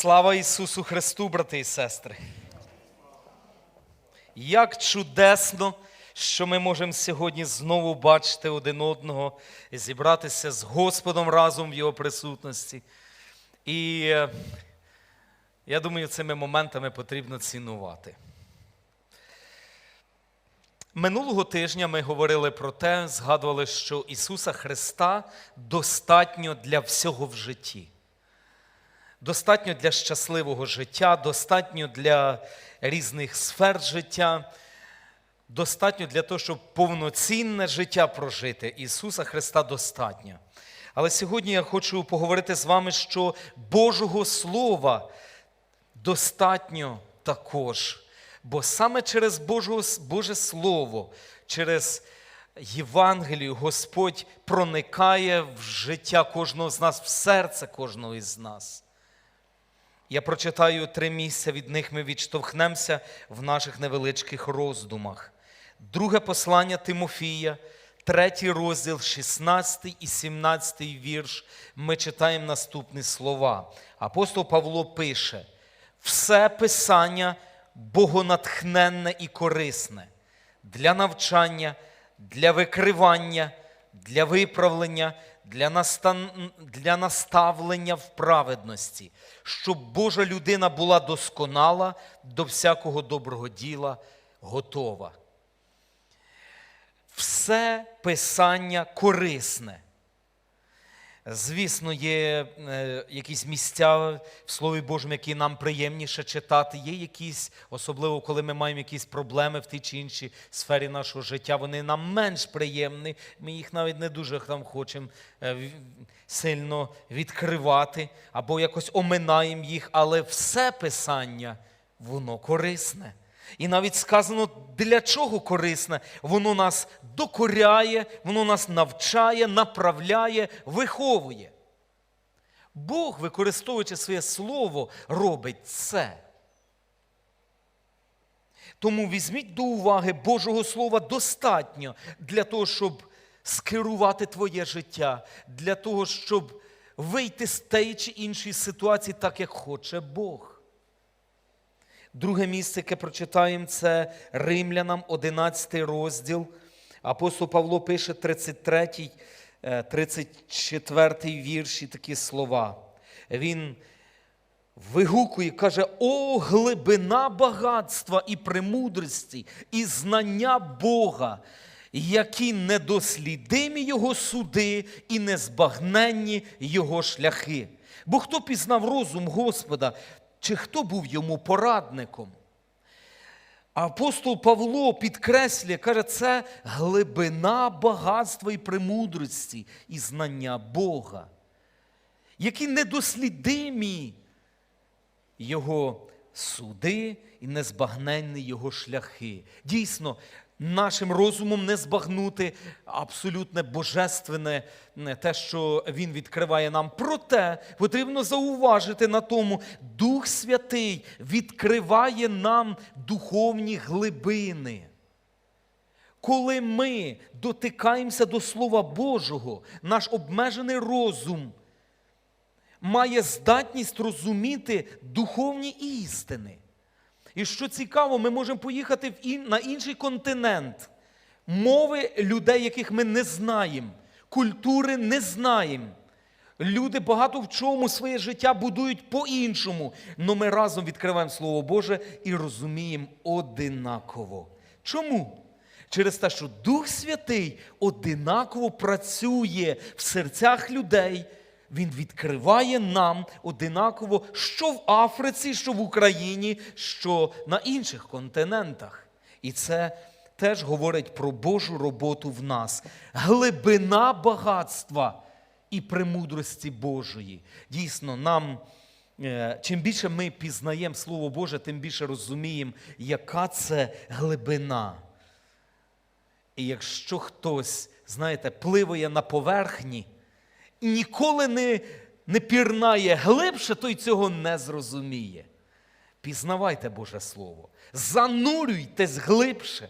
Слава Ісусу Христу, брати і сестри! Як чудесно, що ми можемо сьогодні знову бачити один одного, зібратися з Господом разом в Його присутності. І е, я думаю, цими моментами потрібно цінувати. Минулого тижня ми говорили про те, згадували, що Ісуса Христа достатньо для всього в житті. Достатньо для щасливого життя, достатньо для різних сфер життя, достатньо для того, щоб повноцінне життя прожити. Ісуса Христа достатньо. Але сьогодні я хочу поговорити з вами, що Божого Слова достатньо також. Бо саме через Божого, Боже Слово, через Євангелію Господь проникає в життя кожного з нас, в серце кожного із нас. Я прочитаю три місця, від них ми відштовхнемося в наших невеличких роздумах. Друге послання Тимофія, третій розділ, 16 і 17 вірш. Ми читаємо наступні слова. Апостол Павло пише: все писання богонатхненне і корисне для навчання, для викривання, для виправлення, для, наставлення в праведності, щоб Божа людина була досконала до всякого доброго діла готова. Все писання корисне. Звісно, є е, якісь місця в Слові Божому, які нам приємніше читати. Є якісь, особливо коли ми маємо якісь проблеми в тій чи іншій сфері нашого життя, вони нам менш приємні. Ми їх навіть не дуже там хочемо е, сильно відкривати або якось оминаємо їх, але все писання, воно корисне. І навіть сказано, для чого корисне? Воно нас докоряє, воно нас навчає, направляє, виховує. Бог, використовуючи своє слово, робить це. Тому візьміть до уваги Божого Слова достатньо для того, щоб скерувати твоє життя, для того, щоб вийти з тієї чи іншої ситуації так, як хоче Бог. Друге місце, яке прочитаємо, це Римлянам, 11 розділ. Апостол Павло пише 33, е, 34 вірші такі слова. Він вигукує, каже: О, глибина багатства і премудрості, і знання Бога, які недослідимі Його суди і незбагненні Його шляхи. Бо хто пізнав розум Господа, чи хто був йому порадником? Апостол Павло підкреслює, каже, це глибина багатства і премудрості і знання Бога, які недослідимі його суди і незбагненні його шляхи. Дійсно, нашим розумом не збагнути абсолютне божественне те, що він відкриває нам. Проте потрібно зауважити на тому, Дух Святий відкриває нам духовні глибини. Коли ми дотикаємося до Слова Божого, наш обмежений розум має здатність розуміти духовні істини. І що цікаво, ми можемо поїхати на інший континент, мови людей, яких ми не знаємо, культури не знаємо. Люди багато в чому своє життя будують по-іншому, але ми разом відкриваємо Слово Боже і розуміємо одинаково. Чому? Через те, що Дух Святий одинаково працює в серцях людей. Він відкриває нам одинаково, що в Африці, що в Україні, що на інших континентах. І це теж говорить про Божу роботу в нас. Глибина багатства і премудрості Божої. Дійсно, нам. е, Чим більше ми пізнаємо Слово Боже, тим більше розуміємо, яка це глибина. І якщо хтось, знаєте, пливає на поверхні і ніколи не, не пірнає глибше, той цього не зрозуміє. Пізнавайте Боже Слово, занурюйтесь глибше.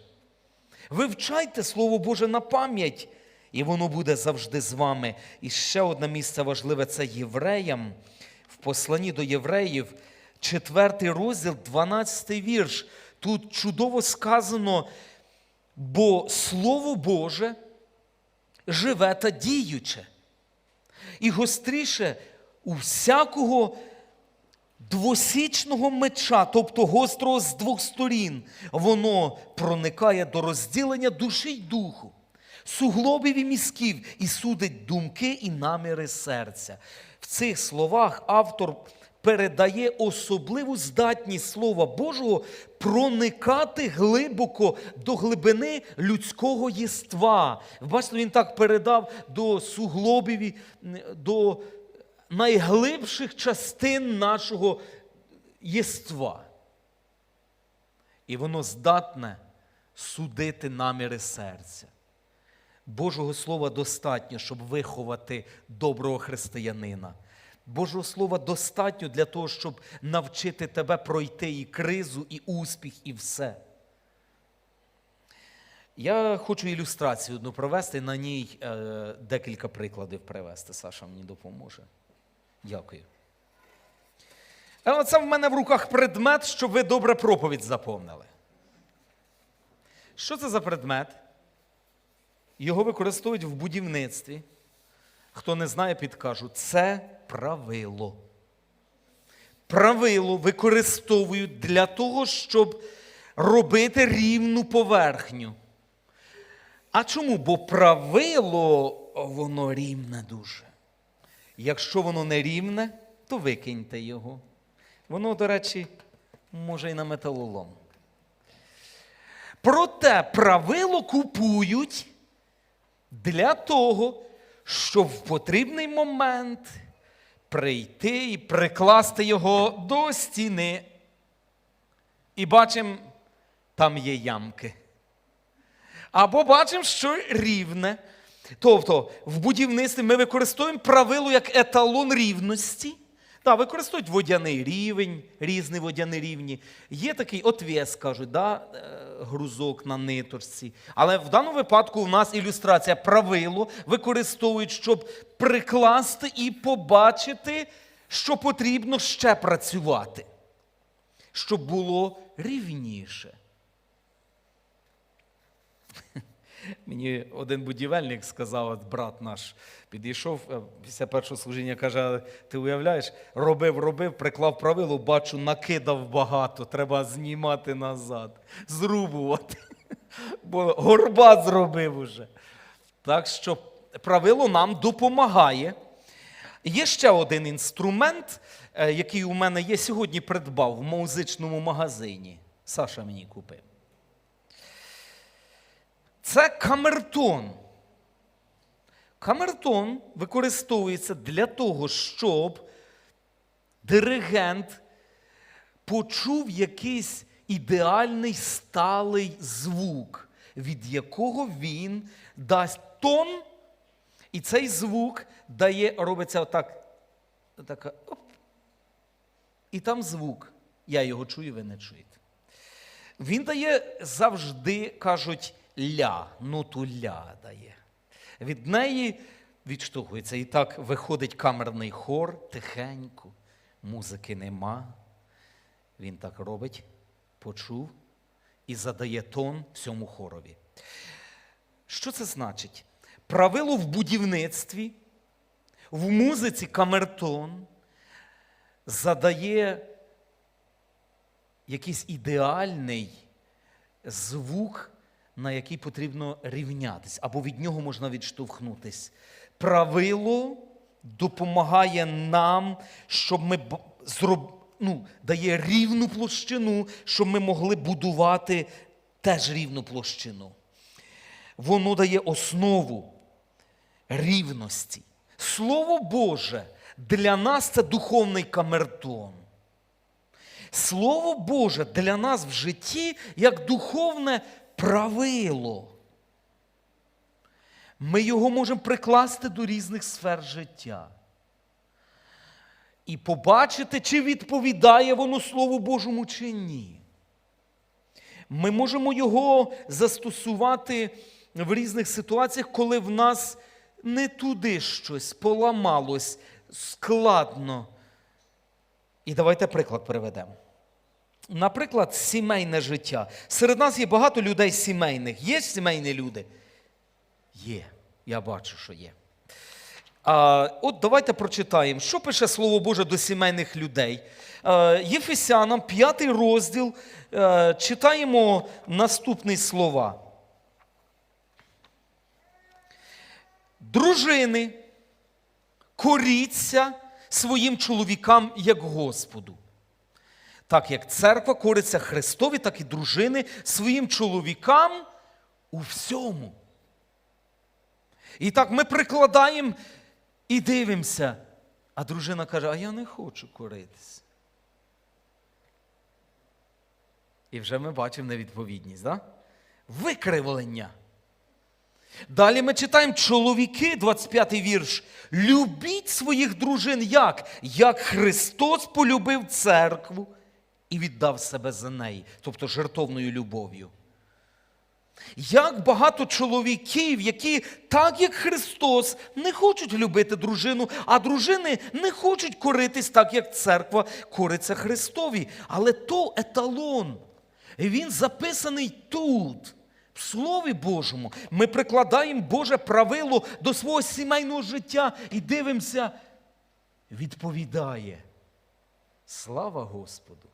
Вивчайте Слово Боже на пам'ять, і воно буде завжди з вами. І ще одне місце важливе це євреям в посланні до євреїв, 4 розділ, 12 вірш. Тут чудово сказано, бо Слово Боже живе та діюче. І гостріше у всякого двосічного меча, тобто гострого з двох сторін, воно проникає до розділення душі й духу, суглобів і мізків і судить думки і наміри серця. В цих словах автор передає особливу здатність Слова Божого проникати глибоко до глибини людського єства. Бачите, він так передав до суглобів, до найглибших частин нашого єства. І воно здатне судити наміри серця. Божого Слова достатньо, щоб виховати доброго християнина. Божого Слова достатньо для того, щоб навчити тебе пройти і кризу, і успіх, і все. Я хочу ілюстрацію одну провести, на ній е, декілька прикладів привести. Саша мені допоможе. Дякую. Е, Оце в мене в руках предмет, щоб ви добре проповідь заповнили. Що це за предмет? Його використовують в будівництві. Хто не знає, підкажу. Це правило. Правило використовують для того, щоб робити рівну поверхню. А чому? Бо правило, воно рівне дуже. Якщо воно не рівне, то викиньте його. Воно, до речі, може і на металолом. Проте правило купують для того, щоб в потрібний момент прийти і прикласти його до стіни. І бачимо, там є ямки. Або бачимо, що рівне. Тобто в будівництві ми використовуємо правило як еталон рівності. Так, використовують водяний рівень, різні водяні рівні. Є такий отвес, кажуть, да, е, грузок на ниточці. Але в даному випадку у нас ілюстрація правило використовують, щоб прикласти і побачити, що потрібно ще працювати, щоб було рівніше. Мені один будівельник сказав, от брат наш підійшов е, після першого служіння, каже: ти уявляєш, робив, робив, приклав правило, бачу, накидав багато, треба знімати назад, зрубувати. Бо горбат зробив уже. Так що правило нам допомагає. Є ще один інструмент, е, який у мене є сьогодні придбав в музичному магазині. Саша мені купив. Це камертон. Камертон використовується для того, щоб диригент почув якийсь ідеальний сталий звук, від якого він дасть тон, і цей звук дає, робиться отак. отак оп, і там звук. Я його чую, ви не чуєте. Він дає завжди, кажуть, ля, ноту ля дає. Від неї відштовхується. І так виходить камерний хор тихенько, музики нема. Він так робить, почув і задає тон всьому хорові. Що це значить? Правило в будівництві, в музиці камертон задає якийсь ідеальний звук, на який потрібно рівнятись, або від нього можна відштовхнутись. Правило допомагає нам, щоб ми зроб... ну, дає рівну площину, щоб ми могли будувати теж рівну площину. Воно дає основу рівності. Слово Боже для нас це духовний камертон. Слово Боже для нас в житті як духовне правило. Ми його можемо прикласти до різних сфер життя. І побачити, чи відповідає воно Слову Божому, чи ні. Ми можемо його застосувати в різних ситуаціях, коли в нас не туди щось поламалось, складно І давайте приклад приведемо. Наприклад, сімейне життя. Серед нас є багато людей сімейних. Є сімейні люди? Є. Я бачу, що є. А, от давайте прочитаємо, що пише Слово Боже до сімейних людей. Єфесянам, п'ятий розділ, читаємо наступні слова. Дружини, коріться своїм чоловікам як Господу. Так як церква кориться Христові, так і дружини своїм чоловікам у всьому. І так ми прикладаємо і дивимося. А дружина каже: А я не хочу коритися. І вже ми бачимо невідповідність, да? викривлення. Далі ми читаємо чоловіки, 25-й вірш. Любіть своїх дружин як? Як Христос полюбив церкву і віддав себе за неї, тобто жертовною любов'ю. Як багато чоловіків, які, так як Христос, не хочуть любити дружину, а дружини не хочуть коритись так, як церква кориться Христові. Але то еталон. Він записаний тут, в Слові Божому. Ми прикладаємо Боже правило до свого сімейного життя і дивимося, відповідає. Слава Господу!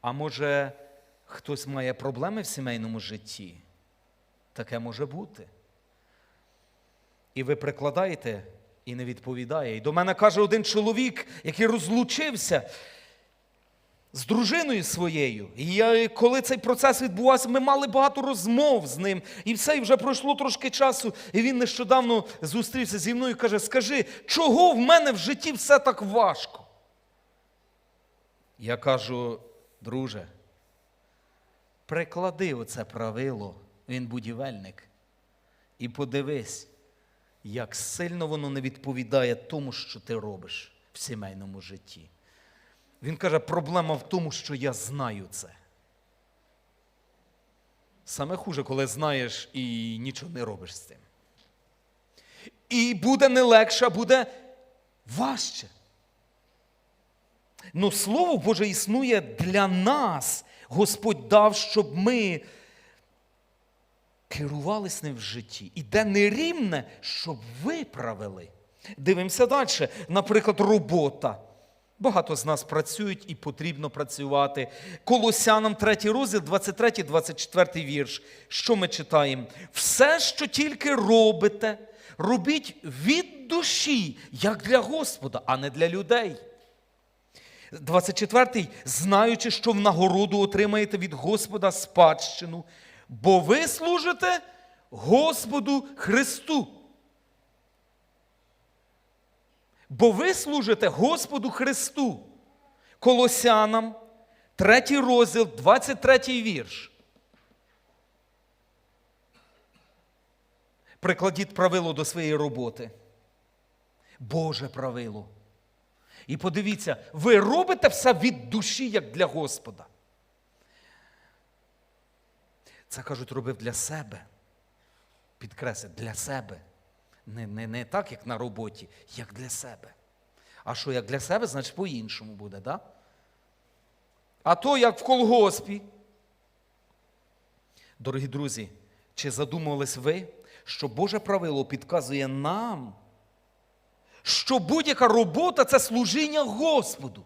А може, хтось має проблеми в сімейному житті? Таке може бути. І ви прикладаєте і не відповідає. І до мене каже один чоловік, який розлучився з дружиною своєю. І я, коли цей процес відбувався, ми мали багато розмов з ним. І все, і вже пройшло трошки часу. І він нещодавно зустрівся зі мною і каже: Скажи, чого в мене в житті все так важко? Я кажу, друже, приклади оце правило, він будівельник, і подивись, як сильно воно не відповідає тому, що ти робиш в сімейному житті. Він каже, проблема в тому, що я знаю це. Саме хуже, коли знаєш і нічого не робиш з цим. І буде не легше, а буде важче. Ну, Слово Боже існує для нас. Господь дав, щоб ми керувались ним в житті. І де нерівне, щоб виправили. Дивимося далі. Наприклад, робота. Багато з нас працюють і потрібно працювати. Колосянам 3 розділ, 23-24 вірш. Що ми читаємо? Все, що тільки робите, робіть від душі, як для Господа, а не для людей. 24-й, знаючи, що в нагороду отримаєте від Господа спадщину, бо ви служите Господу Христу. Бо ви служите Господу Христу. Колосянам, 3 розділ, 23 вірш. Прикладіть правило до своєї роботи. Боже правило. І подивіться, ви робите все від душі, як для Господа. Це кажуть, робив для себе. Підкреслю, для себе. Не, не, не так, як на роботі, як для себе. А що як для себе, значить по-іншому буде, да? А то як в колгоспі. Дорогі друзі, чи задумувались ви, що Боже правило підказує нам, що будь-яка робота це служіння Господу.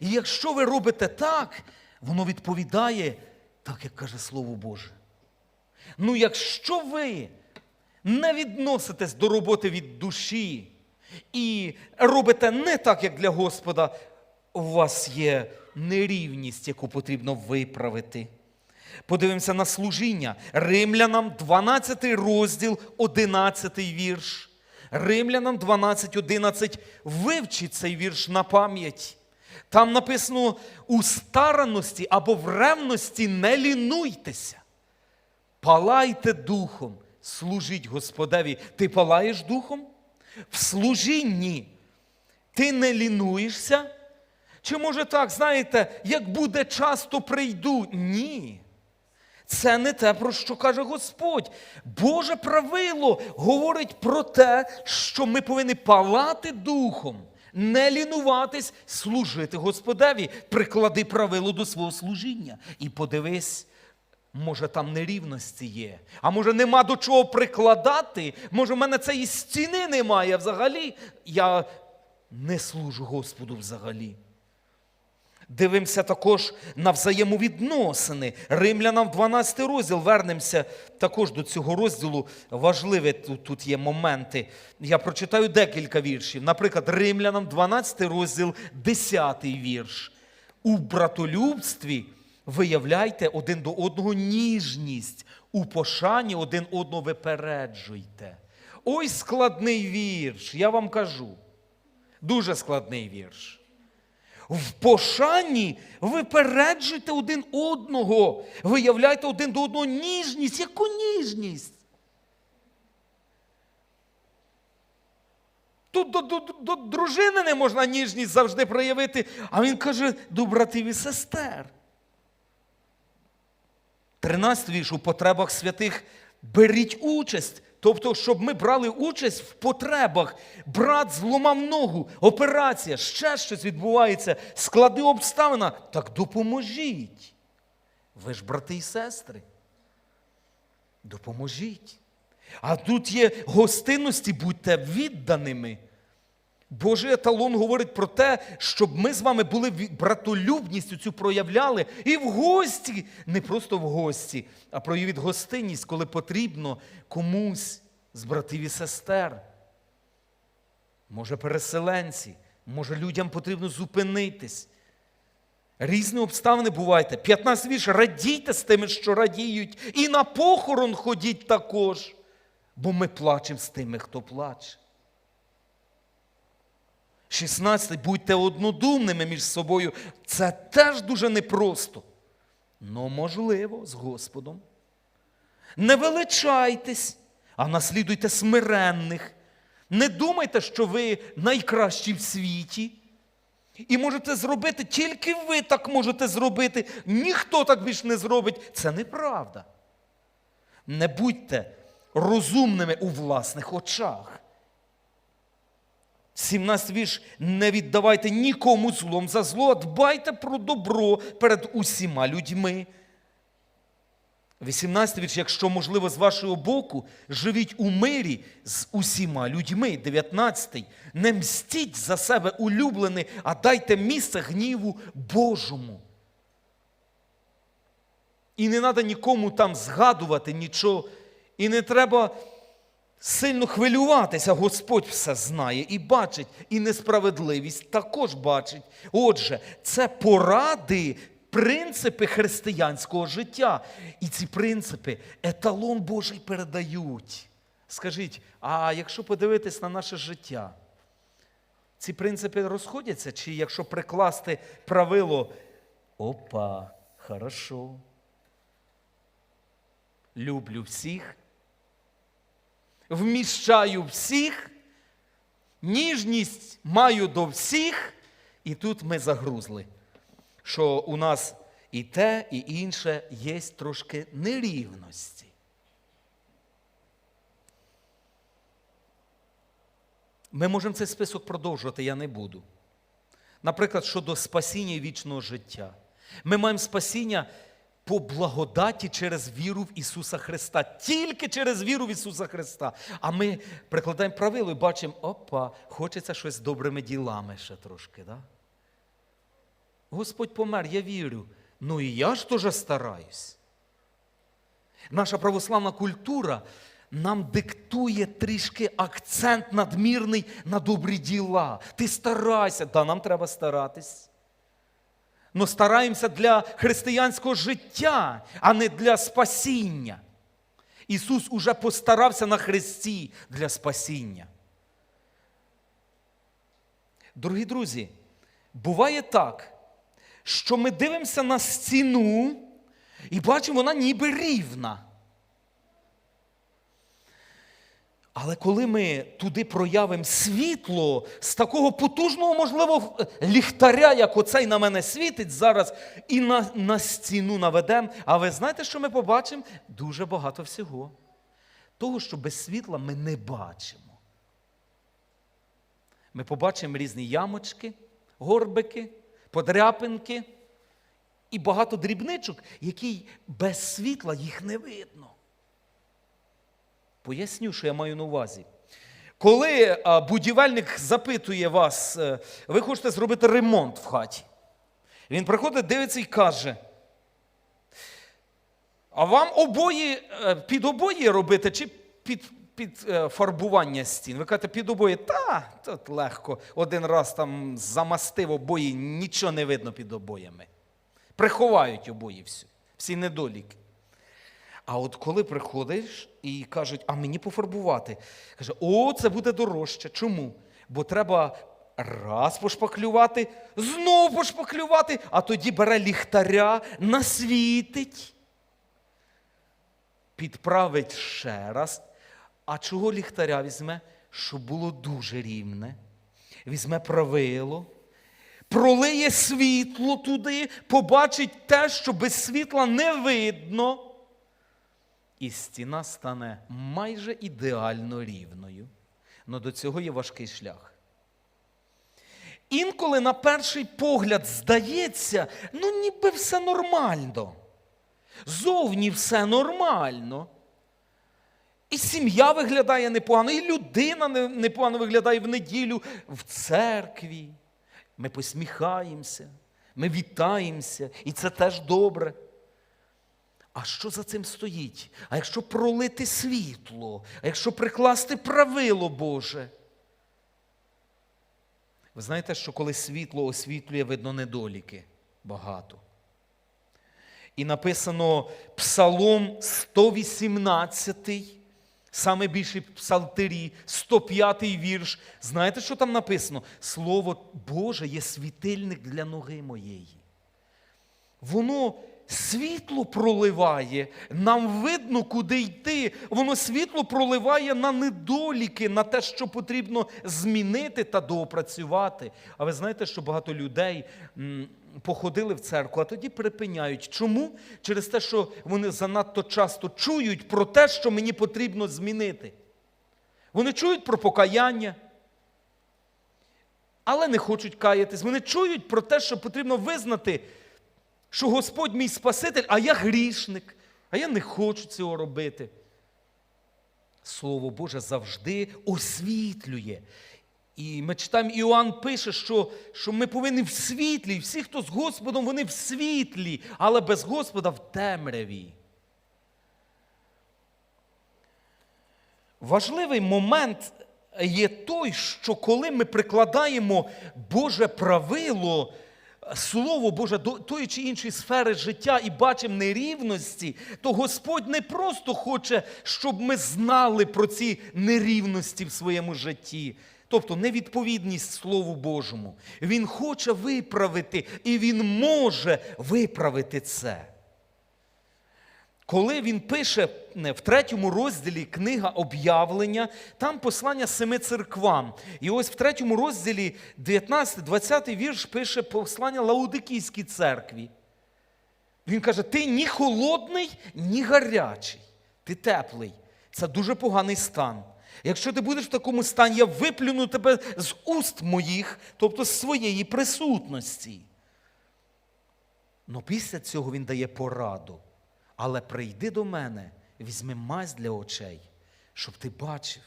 І якщо ви робите так, воно відповідає так, як каже Слово Боже. Ну, якщо ви не відноситесь до роботи від душі і робите не так, як для Господа, у вас є нерівність, яку потрібно виправити. Подивимося на служіння. Римлянам 12 розділ, 11 вірш. Римлянам 12, 11. Вивчіть цей вірш на пам'ять. Там написано: у старанності або в ревності не лінуйтеся. Палайте духом, служіть Господеві. Ти палаєш духом? В служінні ти не лінуєшся? Чи може так, знаєте, як буде час, то прийду? Ні. Це не те, про що каже Господь. Боже правило говорить про те, що ми повинні палати духом, не лінуватись, служити Господеві. Приклади правило до свого служіння. І подивись, може, там нерівності є. А може, нема до чого прикладати. Може, в мене цієї стіни немає взагалі. Я не служу Господу взагалі. Дивимося також на взаємовідносини. Римлянам 12 розділ. Вернемося також до цього розділу. Важливі тут, є моменти. Я прочитаю декілька віршів. Наприклад, Римлянам 12 розділ, 10 вірш. У братолюбстві виявляйте один до одного ніжність, у пошані один одного випереджуйте. Ой, складний вірш, я вам кажу. Дуже складний вірш. В пошані випереджуйте один одного, виявляйте один до одного ніжність. Яку ніжність? Тут до, до, до дружини не можна ніжність завжди проявити, а він каже до братів і сестер. 13 вірш у потребах святих беріть участь. Тобто, щоб ми брали участь в потребах. Брат зломав ногу, операція, ще щось відбувається, склади обставина. Так допоможіть. Ви ж брати і сестри. Допоможіть. А тут є гостинності, будьте відданими. Божий еталон говорить про те, щоб ми з вами були братолюбністю цю проявляли і в гості, не просто в гості, а проявіть гостинність, коли потрібно комусь з братів і сестер. Може, переселенці, може, людям потрібно зупинитись. Різні обставини бувають. 15 вірш. Радійте з тими, що радіють, і на похорон ходіть також, бо ми плачемо з тими, хто плаче. 16. Будьте однодумними між собою. Це теж дуже непросто. Но можливо, з Господом. Не величайтесь, а наслідуйте смиренних. Не думайте, що ви найкращі в світі. І можете зробити, тільки ви так можете зробити. Ніхто так більше не зробить. Це неправда. Не будьте розумними у власних очах. 17 вірш. Не віддавайте нікому злом за зло, дбайте про добро перед усіма людьми. 18 вірш, якщо можливо, з вашого боку, живіть у мирі з усіма людьми. 19. Не мстіть за себе улюблений, а дайте місце гніву Божому. І не треба нікому там згадувати нічого. І не треба сильно хвилюватися. Господь все знає і бачить, і несправедливість також бачить. Отже, це поради, принципи християнського життя. І ці принципи еталон Божий передають. Скажіть, а якщо подивитись на наше життя, ці принципи розходяться? Чи якщо прикласти правило, опа, хорошо, люблю всіх, вміщаю всіх, ніжність маю до всіх, і тут ми загрузли, що у нас і те, і інше є трошки нерівності. Ми можемо цей список продовжувати, я не буду. Наприклад, щодо спасіння і вічного життя. Ми маємо спасіння по благодаті через віру в Ісуса Христа. Тільки через віру в Ісуса Христа. А ми прикладаємо правило і бачимо, опа, хочеться щось добрими ділами ще трошки. Да? Господь помер, я вірю. Ну і я ж теж стараюсь. Наша православна культура нам диктує трішки акцент надмірний на добрі діла. Ти старайся, да, нам треба старатись. Но стараємося для християнського життя, а не для спасіння. Ісус уже постарався на Христі для спасіння. Дорогі друзі, буває так, що ми дивимося на стіну і бачимо, вона ніби рівна. Але коли ми туди проявимо світло з такого потужного, можливо, ліхтаря, як оцей на мене світить зараз, і на, на стіну наведемо, а ви знаєте, що ми побачимо? Дуже багато всього. Того, що без світла ми не бачимо. Ми побачимо різні ямочки, горбики, подряпинки і багато дрібничок, які без світла їх не видно. Поясню, що я маю на увазі. Коли будівельник запитує вас, е, ви хочете зробити ремонт в хаті, він приходить, дивиться і каже: а вам обої е, під обої робити чи під, під е, фарбування стін? Ви кажете, під обої, та, тут легко. Один раз там замастив обої, нічого не видно під обоями. Приховають обої всі, всі недоліки. А от коли приходиш і кажуть, а мені пофарбувати, каже, о, це буде дорожче. Чому? Бо треба раз пошпаклювати, знову пошпаклювати, а тоді бере ліхтаря, насвітить, підправить ще раз. А чого ліхтаря візьме? Щоб було дуже рівне. Візьме правило, пролиє світло туди, побачить те, що без світла не видно і стіна стане майже ідеально рівною. Но до цього є важкий шлях. Інколи на перший погляд здається, ну ніби все нормально. Зовні все нормально. І сім'я виглядає непогано, і людина непогано виглядає в неділю в церкві. Ми посміхаємося, ми вітаємося, і це теж добре. А що за цим стоїть? А якщо пролити світло, а якщо прикласти правило Боже? Ви знаєте, що коли світло освітлює, видно недоліки багато. І написано Псалом 118, саме більший псалтирі, 105 вірш. Знаєте, що там написано? Слово Боже є світильник для ноги моєї. Воно світло проливає, нам видно, куди йти. Воно світло проливає на недоліки, на те, що потрібно змінити та доопрацювати. А ви знаєте, що багато людей походили в церкву, а тоді припиняють. Чому? Через те, що вони занадто часто чують про те, що мені потрібно змінити. Вони чують про покаяння. Але не хочуть каятись. Вони чують про те, що потрібно визнати, що Господь мій Спаситель, а я грішник, а я не хочу цього робити. Слово Боже завжди освітлює. І ми читаємо, Іоанн пише, що, що ми повинні в світлі, всі, хто з Господом, вони в світлі, але без Господа в темряві. Важливий момент є той, що коли ми прикладаємо Боже правило, Слово Боже до тої чи іншої сфери життя і бачимо нерівності, то Господь не просто хоче, щоб ми знали про ці нерівності в своєму житті. Тобто невідповідність Слову Божому. Він хоче виправити, і Він може виправити це. Коли він пише в третьому розділі книга об'явлення, там послання семи церквам. І ось в третьому розділі 19-20 вірш пише послання Лаудикійській церкві. Він каже: ти ні холодний, ні гарячий, ти теплий. Це дуже поганий стан. Якщо ти будеш в такому стані, я виплюну тебе з уст моїх, тобто з своєї присутності. Но після цього він дає пораду. Але прийди до мене, візьми мазь для очей, щоб ти бачив.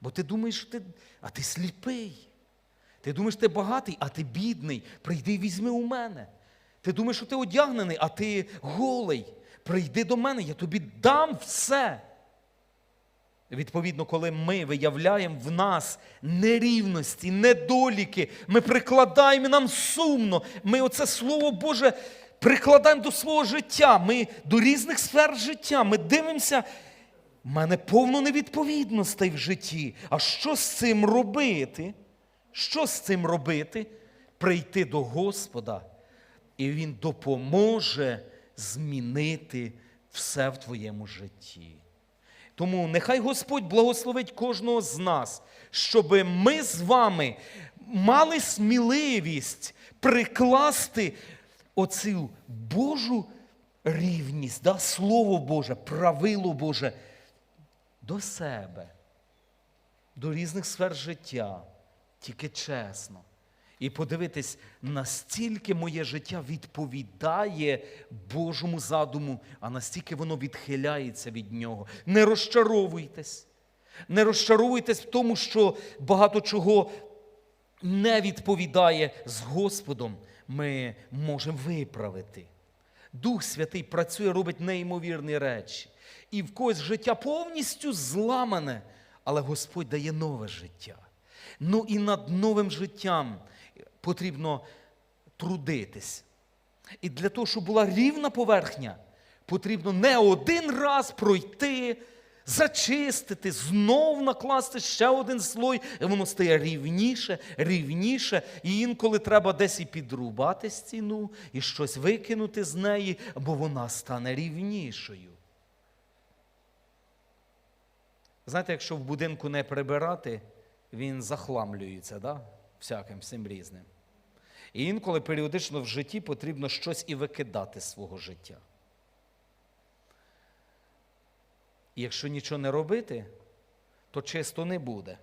Бо ти думаєш, що ти, а ти сліпий. Ти думаєш, ти багатий, а ти бідний. Прийди і візьми у мене. Ти думаєш, що ти одягнений, а ти голий. Прийди до мене, я тобі дам все. Відповідно, коли ми виявляємо в нас нерівності, недоліки, ми прикладаємо нам сумно, ми оце Слово Боже прикладаємо до свого життя, ми до різних сфер життя, ми дивимося, в мене повно невідповідностей в житті. А що з цим робити? Що з цим робити? Прийти до Господа, і Він допоможе змінити все в твоєму житті. Тому нехай Господь благословить кожного з нас, щоб ми з вами мали сміливість прикласти оцю Божу рівність, да, Слово Боже, правило Боже до себе, до різних сфер життя, тільки чесно. І подивитись, настільки моє життя відповідає Божому задуму, а настільки воно відхиляється від нього. Не розчаровуйтесь. Не розчаровуйтесь в тому, що багато чого не відповідає з Господом, ми можемо виправити. Дух Святий працює, робить неймовірні речі. І в когось життя повністю зламане, але Господь дає нове життя. Ну і над новим життям потрібно трудитись. І для того, щоб була рівна поверхня, потрібно не один раз пройти, зачистити, знов накласти ще один слой, і воно стає рівніше, рівніше. І інколи треба десь і підрубати стіну, і щось викинути з неї, бо вона стане рівнішою. Знаєте, якщо в будинку не прибирати, він захламлюється, да? всяким всім різним. І інколи періодично в житті потрібно щось і викидати з свого життя. Якщо нічого не робити, то чисто не буде.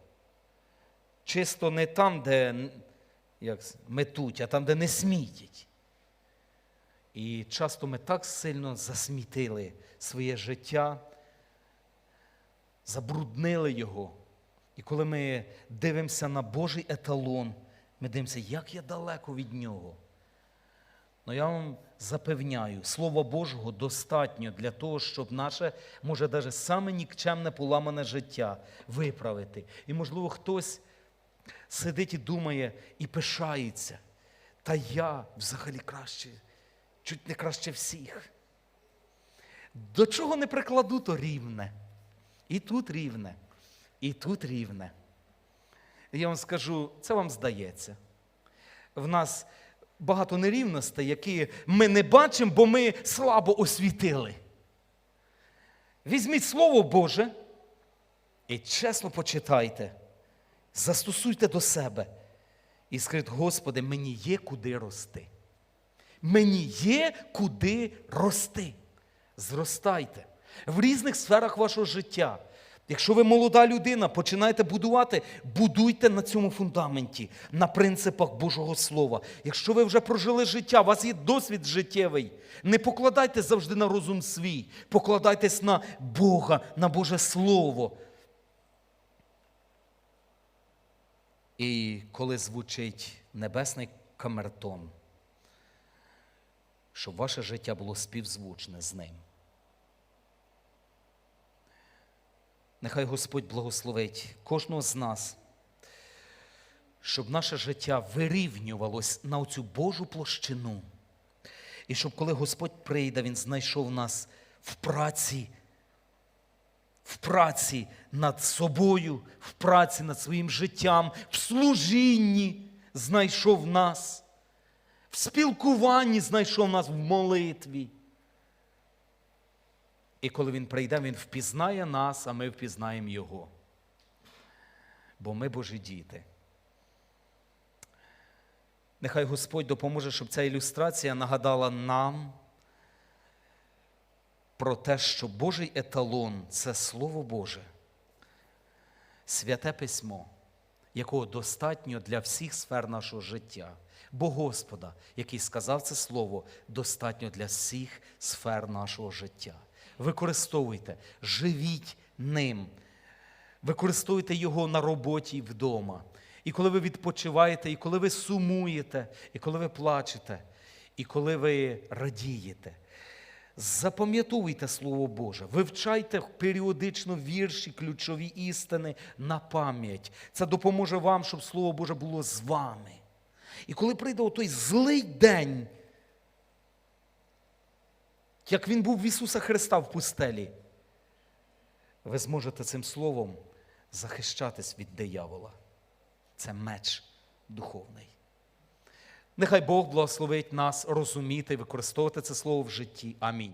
Чисто не там, де як, метуть, а там, де не смітять. І часто ми так сильно засмітили своє життя, забруднили його. І коли ми дивимося на Божий еталон, ми дивимося, як я далеко від нього. Ну я вам запевняю, Слова Божого достатньо для того, щоб наше, може, навіть саме нікчемне поламане життя виправити. І, можливо, хтось сидить і думає і пишається. Та я взагалі краще, чуть не краще всіх. До чого не прикладу, то рівне. І тут рівне, і тут рівне. Я вам скажу, це вам здається. В нас багато нерівностей, які ми не бачимо, бо ми слабо освітили. Візьміть Слово Боже і чесно почитайте, застосуйте до себе і скажіть, Господи, мені є куди рости. Мені є куди рости. Зростайте в різних сферах вашого життя. Якщо ви молода людина, починаєте будувати, будуйте на цьому фундаменті, на принципах Божого Слова. Якщо ви вже прожили життя, у вас є досвід життєвий, не покладайте завжди на розум свій, покладайтесь на Бога, на Боже Слово. І коли звучить небесний камертон, щоб ваше життя було співзвучне з ним. Нехай Господь благословить кожного з нас, щоб наше життя вирівнювалось на оцю Божу площину. І щоб коли Господь прийде, Він знайшов нас в праці, в праці над собою, в праці над своїм життям, в служінні знайшов нас, в спілкуванні знайшов нас в молитві. І коли він прийде, він впізнає нас, а ми впізнаємо Його. Бо ми Божі діти. Нехай Господь допоможе, щоб ця ілюстрація нагадала нам про те, що Божий еталон це Слово Боже, святе письмо, якого достатньо для всіх сфер нашого життя. Бо Господа, який сказав це слово, достатньо для всіх сфер нашого життя використовуйте, живіть ним, використовуйте його на роботі вдома. І коли ви відпочиваєте, і коли ви сумуєте, і коли ви плачете, і коли ви радієте. Запам'ятовуйте Слово Боже, вивчайте періодично вірші, ключові істини на пам'ять. Це допоможе вам, щоб Слово Боже було з вами. І коли прийде той злий день, як він був в Ісуса Христа в пустелі, ви зможете цим словом захищатись від диявола. Це меч духовний. Нехай Бог благословить нас розуміти і використовувати це слово в житті. Амінь.